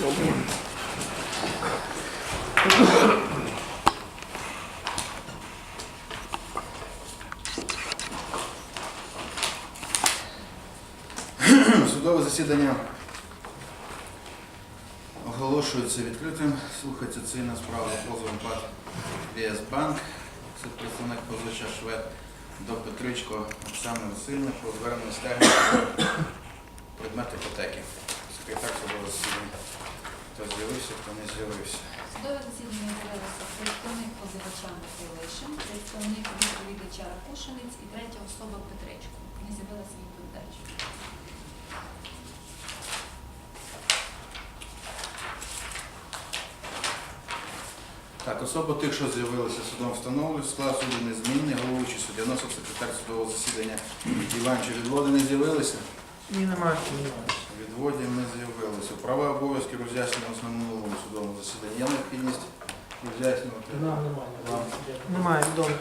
Судове засідання оголошується відкритим. Слухається цивільна справа позовом ПАД ВС Банк. Це представник позича Швед до Петричко Оксани Васильівни про звернення стягнення предмет іпотеки. Секретар судового засідання. Хто з'явився, хто не з'явився. Судове засідання з'явилося представник позивача Михайлишин, представник відповідача Ракушинець і третя особа Петречко. Не з'явилася відповідач. Так, особа тих, що з'явилися судом встановлюють, склад суду незмінний, головуючий суддя носив секретар судового засідання Іван чи відводи не з'явилися? Ні, немає. Відводі Права обов'язки роз'яснювалися на минулому судовому засіданні. Є необхідність роз'яснювати? Нам немає. Немає, добре.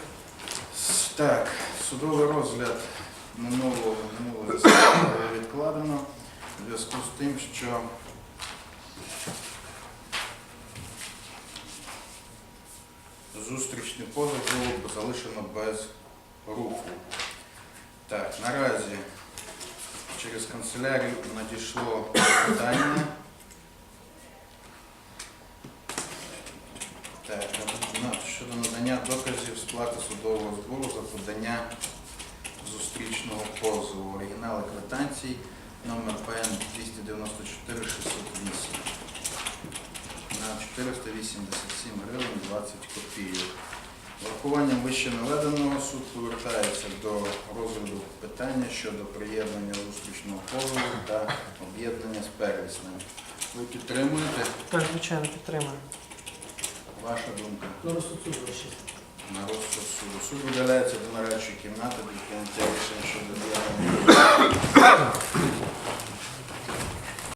Так, судовий розгляд минулого минулого засідання було відкладено в зв'язку з тим, що зустрічний позов було залишено без руху. Так, наразі через канцелярію надійшло питання. Так, щодо надання доказів сплати судового збору за подання зустрічного позову. Оригінали квитанцій номер ПН 294 608 на 487 гривень 20 копійок. Врахуванням вище наведеного суд повертається до розгляду питання щодо приєднання зустрічного позову та об'єднання з первісним. Ви підтримуєте? Так, звичайно, підтримую. Ваша думка? Ну, розсуджувачі. На розсуд суду. Суд видаляється до нарадчої кімнати для прийняття рішення щодо